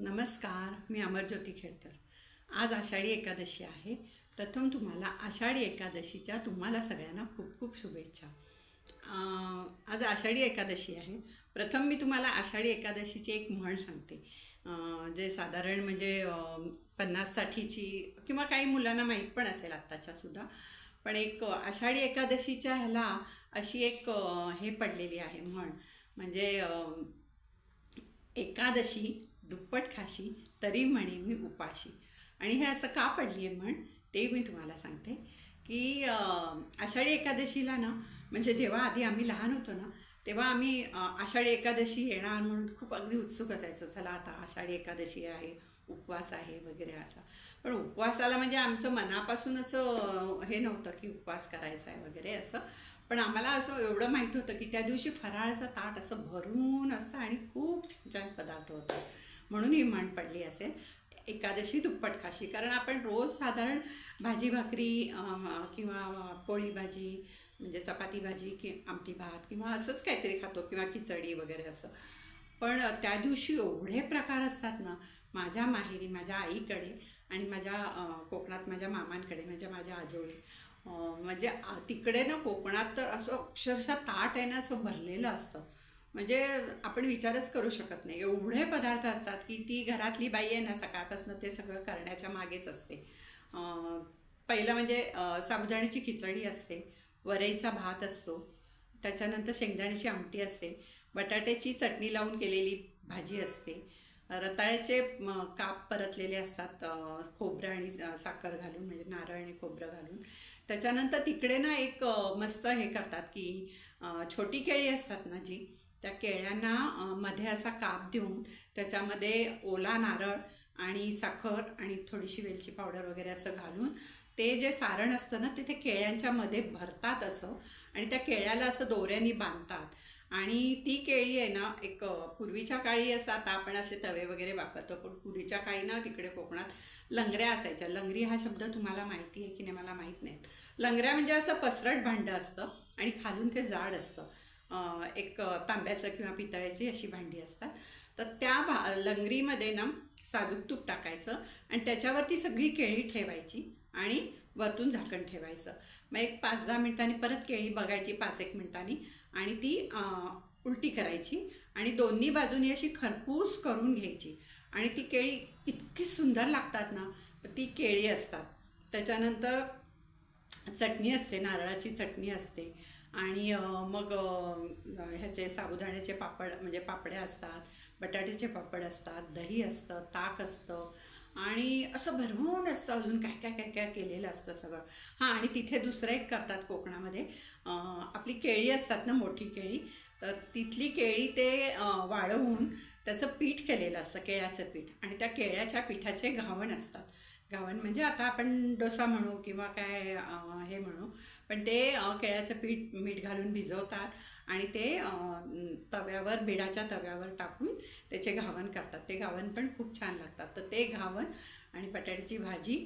नमस्कार मी अमरज्योती खेडकर. आज आषाढी एकादशी आहे. प्रथम तुम्हाला आषाढी एकादशीच्या तुम्हाला सगळ्यांना खूप खूप शुभेच्छा. आज आषाढी एकादशी आहे. प्रथम मी तुम्हाला आषाढी एकादशीची एक म्हण सांगते. जे साधारण म्हणजे पन्नाससाठीची किंवा काही मुलांना माहीत पण असेल आत्ताच्या सुद्धा. पण एक आषाढी एकादशीच्या ह्याला अशी एक हे पडलेली आहे म्हण. म्हणजे एकादशी दुप्पट खाशी तरी म्हणे मी उपाशी. आणि हे असं का पडली आहे म्हण ते मी तुम्हाला सांगते की आषाढी एकादशीला ना म्हणजे जेव्हा आधी आम्ही लहान होतो ना तेव्हा आम्ही आषाढी एकादशी येणार म्हणून खूप अगदी उत्सुक असायचो चला आता आषाढी एकादशी आहे उपवास आहे वगैरे असा. पण उपवासाला म्हणजे आमचं मनापासून असं हे नव्हतं की उपवास करायचा आहे वगैरे असं. पण आम्हाला असं एवढं माहीत होतं की त्या दिवशी फराळचा ताट असं भरून असतं आणि खूप छान छान पदार्थ होतात म्हणून ही पडली असेल एकादशी दुप्पट खाशी. कारण आपण रोज साधारण भाजी भाकरी किंवा पोळी भाजी म्हणजे चपाती भाजी कि आमटी भात किंवा असंच काहीतरी खातो किंवा खिचडी वगैरे असं. पण त्या दिवशी एवढे प्रकार असतात ना माझ्या माहेरी माझ्या आईकडे आणि माझ्या कोकणात माझ्या मामांकडे म्हणजे माझ्या आजोळी म्हणजे तिकडे ना कोकणात तर असं अक्षरशः ताट आहे ना असं भरलेलं असतं. म्हणजे आपण विचारच करू शकत नाही. एवढे पदार्थ असतात की ती घरातली बाई आहे ना सकाळपासून ते सगळं करण्याच्या मागेच असते. पहिलं म्हणजे साबुदाण्याची खिचडी असते वरईचा भात असतो त्याच्यानंतर शेंगदाण्याची आमटी असते बटाट्याची चटणी लावून केलेली भाजी असते रताळ्याचे काप परतलेले असतात खोबरं आणि साखर घालून म्हणजे नारळ आणि खोबरं घालून. त्याच्यानंतर तिकडे ना एक मस्त हे करतात की छोटी केळी असतात ना जी त्या केळ्यांना मध्ये असा काप देऊन त्याच्यामध्ये ओला नारळ आणि साखर आणि थोडीशी वेलची पावडर वगैरे असं घालून ते जे सारण असतं ना तिथे केळ्यांच्या मध्ये भरतात असं आणि त्या केळ्याला असं दोऱ्यानी बांधतात. आणि ती केळी आहे ना एक पूर्वीच्या काळी असं आता आपण असे तवे वगैरे वापरतो पण पूर्वीच्या काळी ना तिकडे कोकणात लंगऱ्या असायच्या. लंगरी हा शब्द तुम्हाला माहिती आहे की नाही मला माहीत नाही. लंगऱ्या म्हणजे असं पसरट भांडं असतं आणि खालून ते जाड असतं. एक तांब्याचं किंवा पितळ्याची अशी भांडी असतात. तर त्या भा लंगरीमध्ये ना साजूक तूप टाकायचं आणि त्याच्यावरती सगळी केळी ठेवायची आणि वरतून झाकण ठेवायचं. मग एक पाच दहा मिनिटांनी परत केळी बघायची पाच एक मिनिटांनी आणि ती उलटी करायची आणि दोन्ही बाजूनी अशी खरपूस करून घ्यायची. आणि ती केळी इतकी सुंदर लागतात ना ती केळी असतात. त्याच्यानंतर चटणी असते नारळाची चटणी असते. आणि मग ह्याचे साबुदाण्याचे पापड म्हणजे पापड्या असतात बटाट्याचे पापड असतात दही असतं ताक असतं आणि असं भरभरून असतं अजून काय काय काय काय केलेलं असतं सगळं. हां आणि तिथे दुसरं एक करतात कोकणामध्ये. आपली केळी असतात ना मोठी केळी तर तिथली केळी ते वाळवून त्याचं पीठ केलेलं असतं केळ्याचं पीठ. आणि त्या केळ्याच्या पिठाचे घावण असतात. घावण म्हणजे आता आपण डोसा म्हणू किंवा काय हे म्हणू. पण ते केळ्याचं पीठ मीठ घालून भिजवतात आणि ते तव्यावर बिडाच्या तव्यावर टाकून त्याचे घावण करतात. ते घावण पण खूप छान लागतात. तर ते घावण आणि बटाट्याची भाजी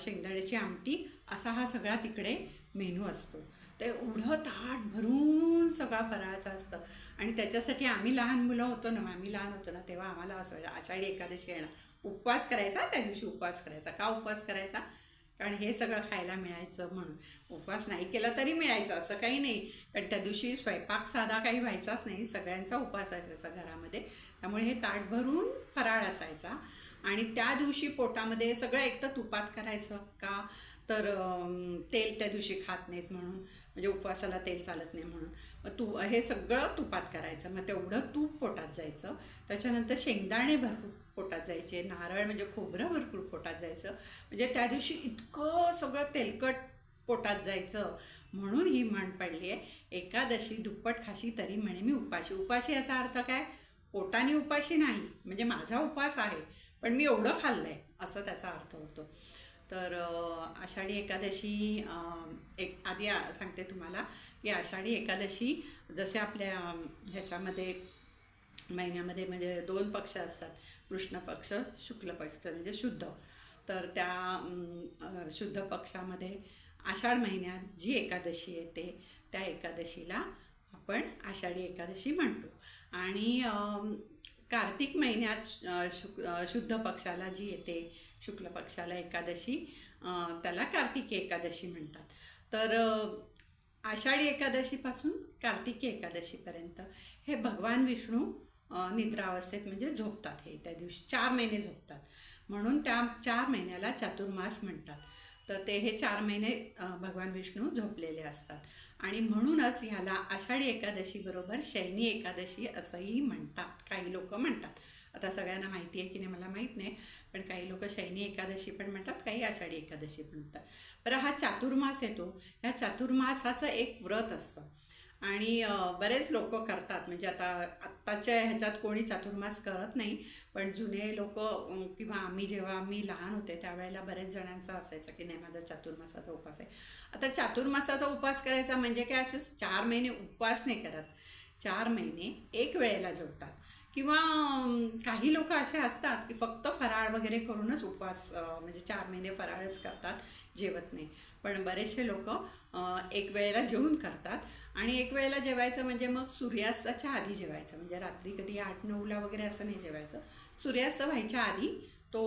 शेंगदाण्याची आमटी असा हा सगळा तिकडे मेनू असतो. ते एवढं ताट भरून सगळा फराळाचं असतं. आणि त्याच्यासाठी आम्ही लहान मुलं होतो ना आम्ही लहान होतो ना तेव्हा आम्हाला असं व्हायचं, आषाढी एकादशी येणार उपवास करायचा त्या दिवशी उपवास करायचा. का उपवास करायचा? कारण हे सगळं खायला मिळायचं म्हणून. उपवास नाही केला तरी मिळायचं असं काही नाही. कारण त्या दिवशी स्वयंपाक साधा काही व्हायचाच नाही. सगळ्यांचा उपवास असायचा घरामध्ये. त्यामुळे हे ताट भरून फराळ असायचा. आणि त्या दिवशी पोटामध्ये सगळं एक तर तुपात करायचं का? तर तेल त्या दिवशी खात नाहीत म्हणून म्हणजे उपवासाला तेल चालत नाही म्हणून. मग तू हे सगळं तुपात करायचं. मग तेवढं तूप पोटात जायचं. त्याच्यानंतर शेंगदाणे भरपूर पोटात जायचे. नारळ म्हणजे खोबरं भरपूर पोटात जायचं. म्हणजे त्या दिवशी इतकं सगळं तेलकट पोटात जायचं. म्हणून ही म्हण पडली आहे एकादशी दुप्पट खाशी तरी म्हणे मी उपाशी. उपाशी याचा अर्थ काय? पोटाने उपाशी नाही. म्हणजे माझा उपवास आहे. पण मी एवढं खाल्लं आहे असं त्याचा अर्थ होतो. तर आषाढी एकादशी एक आधी सांगते तुम्हाला की आषाढी एकादशी जसे आपल्या ह्याच्यामध्ये महिन्यामध्ये म्हणजे दोन पक्ष असतात. कृष्ण पक्ष शुक्ल पक्ष म्हणजे शुद्ध. तर त्या शुद्ध पक्षामध्ये आषाढ महिन्यात जी एकादशी येते त्या एकादशीला आपण आषाढी एकादशी म्हणतो. आणि कार्तिक महिन्यात शुक शुद्ध पक्षाला जी येते शुक्ल पक्षाला एकादशी त्याला कार्तिकी एकादशी म्हणतात. तर आषाढी एकादशीपासून कार्तिकी एकादशीपर्यंत हे भगवान विष्णू निद्रावस्थेत म्हणजे झोपतात हे. त्या दिवशी चार महिने झोपतात. म्हणून त्या चार महिन्याला चातुर्मास म्हणतात. तर ते हे चार महिने भगवान विष्णू झोपलेले असतात. आणि म्हणूनच ह्याला आषाढी एकादशीबरोबर शैनी एकादशी असंही म्हणतात. काही लोक म्हणतात. आता सगळ्यांना माहिती आहे की नाही मला माहीत नाही पण काही लोक शैनी एकादशी पण म्हणतात काही आषाढी एकादशी पण म्हणतात. बरं हा चातुर्मास येतो ह्या चातुर्मासाचं एक व्रत असतं. आणि बरेच लोक करतात. म्हणजे आता आत्ताच्या ह्याच्यात कोणी चातुर्मास करत नाही पण जुने लोक किंवा आम्ही जेव्हा आम्ही लहान होते त्यावेळेला बरेच जणांचा असायचं की नाही माझा चातुर्मासाचा उपास आहे. आता चातुर्मासाचा उपास करायचा म्हणजे काय असे चार महिने उपवास नाही करत. चार महिने एक वेळेला जेवतात. किंवा काही लोक असे असतात की फक्त फराळ वगैरे करूनच उपवास म्हणजे चार महिने फराळच करतात जेवत नाही. पण बरेचसे लोक एक वेळेला जेवून करतात आणि एक वेळेला जेवायचं म्हणजे मग सूर्यास्ताच्या आधी जेवायचं. म्हणजे रात्री कधी आठ नऊला वगैरे असं नाही जेवायचं. सूर्यास्त व्हायच्या आधी तो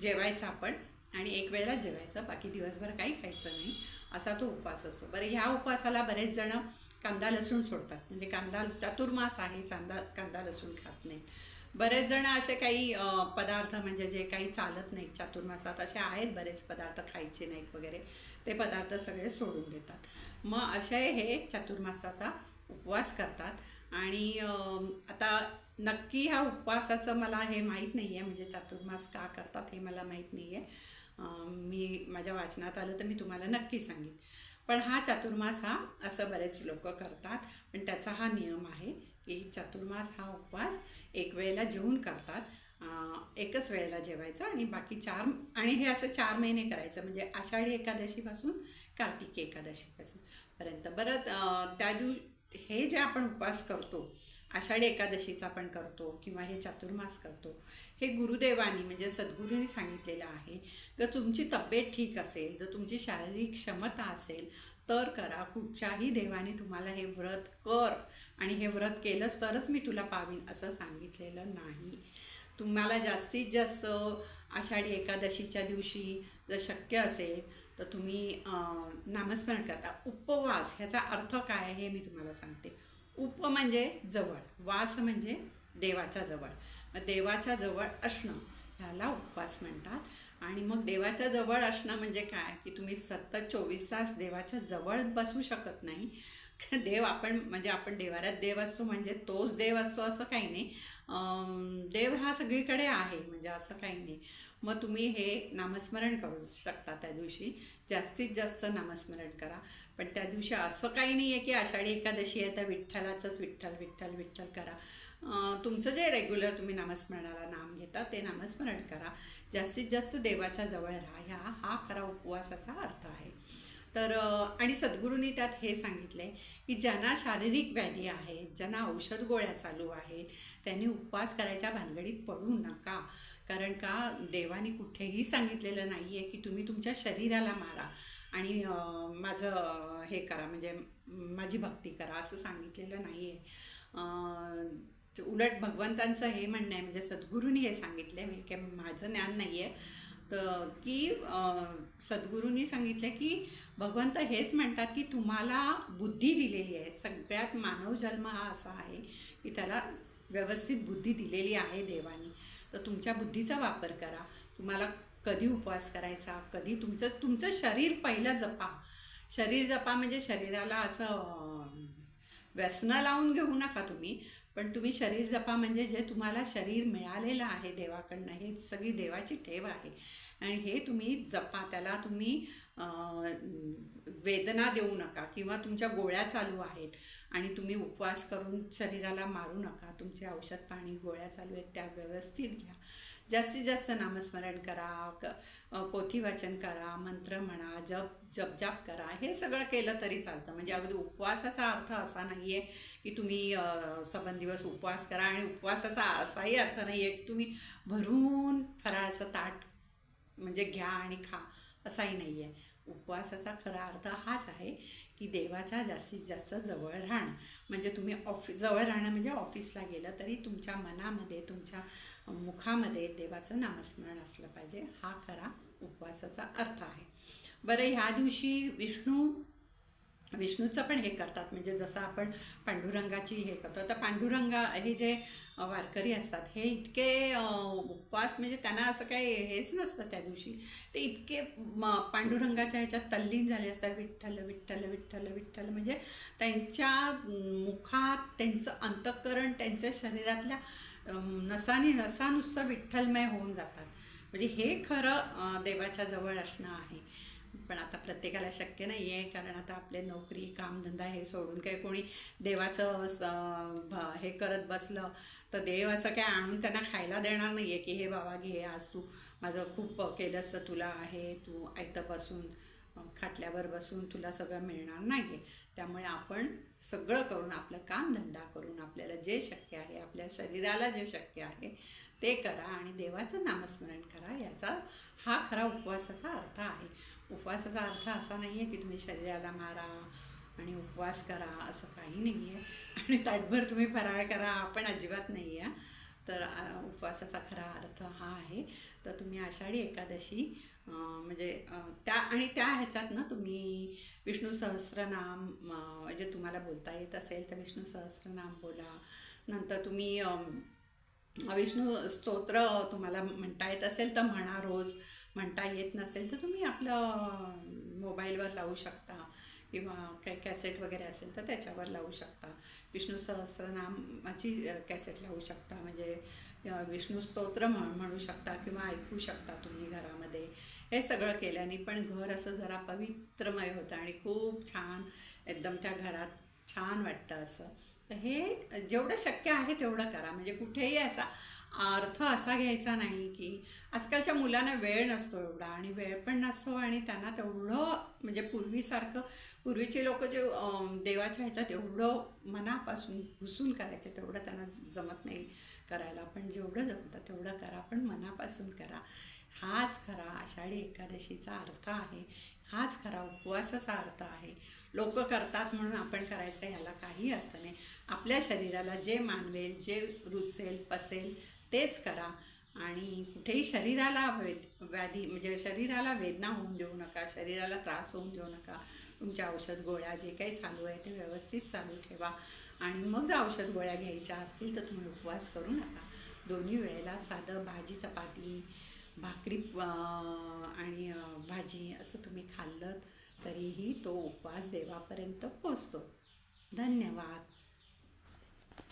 जेवायचा आपण आणि एक वेळेला जेवायचं. बाकी दिवसभर काही खायचं नाही. असा तो उपवास असतो. बरं ह्या उपवासाला बरेच जणं कांदा लसूण सोडतात. म्हणजे कांदा चातुर्मास आहे कांदा कांदा लसूण खात नाहीत. बरेच जण असे काही पदार्थ म्हणजे जे काही चालत नाहीत चातुर्मासात असे आहेत बरेच पदार्थ खायचे नाहीत वगैरे. ते पदार्थ सगळे सोडून देतात. मग असे हे चातुर्मासाचा उपवास करतात. आणि आता नक्की ह्या उपवासाचं मला हे माहीत नाही आहे म्हणजे चातुर्मास का करतात हे मला माहीत नाही आहे मी माझ्या वाचनात आलं तर मी तुम्हाला नक्की सांगेन. पण हा चातुर्मास हा असं बरेच लोक करतात पण त्याचा हा नियम आहे की चातुर्मास हा उपवास एक वेळेला जेवून करतात एकच वेळेला जेवायचं आणि बाकी चार आणि हे असं चार महिने करायचं म्हणजे आषाढी एकादशीपासून कार्तिकी एकादशीपासून पर्यंत. बरं त्या दिव हे जे आपण उपवास करतो आषाढी एकादशीचा पण करतो किंवा हे चातुर्मास करतो हे गुरुदेवानी म्हणजे सद्गुरूंनी सांगितलेलं आहे. जर तुमची तब्येत ठीक असेल जर तुमची शारीरिक क्षमता असेल तर करा. कुठच्याही देवाने तुम्हाला हे व्रत कर आणि हे व्रत केलंच तरच मी तुला पावीन असं सांगितलेलं नाही. तुम्हाला जास्तीत जास्त आषाढी एकादशीच्या दिवशी जर शक्य असेल तर तुम्ही नामस्मरण करता. उपवास ह्याचा अर्थ काय आहे हे मी तुम्हाला सांगते. उप म्हणजे जवळ वास म्हणजे देवाच्या जवळ. मग देवाच्या जवळ असणं ह्याला उपवास म्हणतात. आणि मग देवाच्या जवळ असणं म्हणजे काय? की तुम्ही सतत चोवीस तास देवाच्या जवळ बसू शकत नाही. देव आपण म्हणजे आपण देवाऱ्यात देव असतो म्हणजे तोच देव असतो असं काही नाही. देव हा सगळीकडे आहे म्हणजे असं काही नाही. मग तुम्ही हे नामस्मरण करू शकता त्या दिवशी. जास्तीत जास्त नामस्मरण करा. पण त्या दिवशी असं काही नाही आहे की आषाढी एकादशी आहे तर विठ्ठलाचंच विठ्ठल विठ्ठल विठ्ठल करा. तुमचं जे रेग्युलर तुम्ही नामस्मरणाला नाम घेता ते नामस्मरण करा. जास्तीत जास्त देवाच्या जवळ राहा. ह्या हा खरा उपवासाचा अर्थ आहे. तर आणि सद्गुरूंनी त्यात हे सांगितलं आहे की ज्यांना शारीरिक व्याधी आहेत ज्यांना औषध गोळ्या चालू आहेत त्यांनी उपवास करायच्या भानगडीत पडू नका. कारण का? देवाने कुठेही सांगितलेलं नाही आहे की तुम्ही तुमच्या शरीराला मारा. आणि माझं हे करा म्हणजे माझी भक्ती करा असं सांगितलेलं नाही आहे उलट भगवंतांचं हे म्हणणं आहे म्हणजे सद्गुरूंनी हे सांगितलं आहे म्हणजे काय माझं ज्ञान नाही आहे तर की सद्गुरूंनी सांगितलं की भगवंत हेच म्हणतात की तुम्हाला बुद्धी दिलेली आहे. सगळ्यात मानव जन्म हा असा आहे की त्याला व्यवस्थित बुद्धी दिलेली आहे देवानी. तर तुमच्या बुद्धीचा वापर करा. तुम्हाला कधी उपवास करायचा? कधी तुमचं तुमचं शरीर पहिलं जपा. शरीर जपा म्हणजे शरीराला असं व्यसनं लावून घेऊ नका तुम्ही. पण तुम्ही शरीर जपा म्हणजे जे तुम्हाला शरीर मिळालेलं आहे देवाकडनं हे सगळी देवाची ठेव आहे. आणि हे तुम्ही जपा त्याला तुम्ही वेदना देऊ नका किंवा तुमच्या गोळ्या चालू आहेत आणि तुम्ही उपवास करून शरीराला मारू नका. तुमचे औषध पाणी गोळ्या चालू आहेत त्या व्यवस्थित घ्या. जास्तीत जास्त नामस्मरण करा क पोथी वाचन करा मंत्र म्हणा जप जपजाप करा हे सगळं केलं तरी चालतं. म्हणजे अगदी उपवासाचा अर्थ असा नाही आहे की तुम्ही सबन दिवस उपवास करा आणि उपवासाचा असाही अर्थ नाही आहे की तुम्ही भरून फराळाचं ताट म्हणजे घ्या आणि खा असाही नाही आहे उपवासाचा खरा अर्थ हाच आहे की देवाच्या जास्तीत जास्त जवळ राहणं. म्हणजे तुम्ही ऑफि जवळ राहणं म्हणजे ऑफिसला गेलं तरी तुमच्या मनामध्ये तुमच्या मुखामध्ये देवाचं नामस्मरण असलं पाहिजे. हा खरा उपवासाचा अर्थ आहे. बरं ह्या दिवशी विष्णू विष्णूचं पण हे करतात. म्हणजे जसं आपण पांडुरंगाची हे करतो तर पांडुरंगा हे जे वारकरी असतात हे इतके उपवास म्हणजे त्यांना असं काही हेच नसतं त्या दिवशी. ते इतके म, पांडुरंगाच्या ह्याच्यात तल्लीन झाले असतात. विठ्ठल विठ्ठल विठ्ठल विठ्ठल. म्हणजे त्यांच्या मुखात त्यांचं अंतःकरण त्यांच्या शरीरातल्या नसाने नसानी नसा नुसतं विठ्ठलमय होऊन जातात. म्हणजे हे खरं देवाच्या जवळ असणं आहे. पण आता प्रत्येकाला शक्य नाही आहे कारण आता आपले नोकरी कामधंदा हे सोडून काही कोणी देवाचं हे करत बसलं तर देव असं काय आणून त्यांना खायला देणार नाही आहे की हे बाबा घे आज तू माझं खूप केलंस तर तुला आहे तू ऐतं बसून खाटल्यावर बसून तुला सगळं मिळणार नाही आहे त्यामुळे आपण सगळं करून आपलं कामधंदा करून आपल्याला जे शक्य आहे आपल्या शरीराला जे शक्य आहे ते करा आणि देवाचं नामस्मरण करा याचा हा खरा उपवासाचा अर्थ आहे. उपवासाचा अर्थ असा नाही आहे की तुम्ही शरीराला मारा आणि उपवास करा असं काही नाही आहे आणि ताटभर तुम्ही फराळ करा आपण अजिबात नाही आहे तर उपवासाचा खरा अर्थ हा आहे. तर तुम्ही आषाढी एकादशी म्हणजे त्या आणि त्या ह्याच्यात ना तुम्ही विष्णू सहस्रनाम म्हणजे तुम्हाला बोलता येत असेल तर विष्णू सहस्रनाम बोला. नंतर तुम्ही विष्णू स्तोत्र तुम्हाला म्हणता येत असेल तर म्हणा रोज. म्हणता येत नसेल तर तुम्ही आपलं मोबाईलवर लावू शकता किंवा काही कॅसेट वगैरे असेल तर त्याच्यावर लावू शकता. विष्णू सहस्रनामाची कॅसेट लावू शकता. म्हणजे विष्णू स्तोत्र म्हण म्हणू शकता किंवा ऐकू शकता तुम्ही घरामध्ये. हे सगळं केल्याने पण घर असं जरा पवित्रमय होतं आणि खूप छान एकदम त्या घरात छान वाटतं असं. हे जेवढं शक्य आहे तेवढं करा. म्हणजे कुठेही असा अर्थ असा घ्यायचा नाही की आजकालच्या मुलांना वेळ नसतो एवढा आणि वेळ पण नसतो आणि त्यांना तेवढं म्हणजे पूर्वीसारखं पूर्वीचे लोक जे देवाच्या ह्याच्यात एवढं मनापासून घुसून करायचे तेवढं त्यांना ज- जमत नाही करायला. पण जेवढं जमतं तेवढं करा पण मनापासून करा. हाच खरा आषाढी एकादशीचा अर्थ आहे हाच खरा उपवासाचा अर्थ आहे. लोक करतात म्हणून आपण करायचं याला काही अर्थ नाही. आपल्या शरीराला जे मानवेल जे रुचेल पचेल तेच करा. आणि कुठेही शरीराला वेद व्याधी म्हणजे शरीराला वेदना होऊन देऊ नका शरीराला त्रास होऊन देऊ नका. तुमच्या औषध गोळ्या जे काही चालू आहे ते व्यवस्थित चालू ठेवा. आणि मग जर औषध गोळ्या घ्यायच्या असतील तर तुम्ही उपवास करू नका. दोन्ही वेळेला साधं भाजी चपाती भाकरी आणि भाजी असं तुम्ही खाल्लं तरीही तो उपवास देवापर्यंत पोचतो धन्यवाद.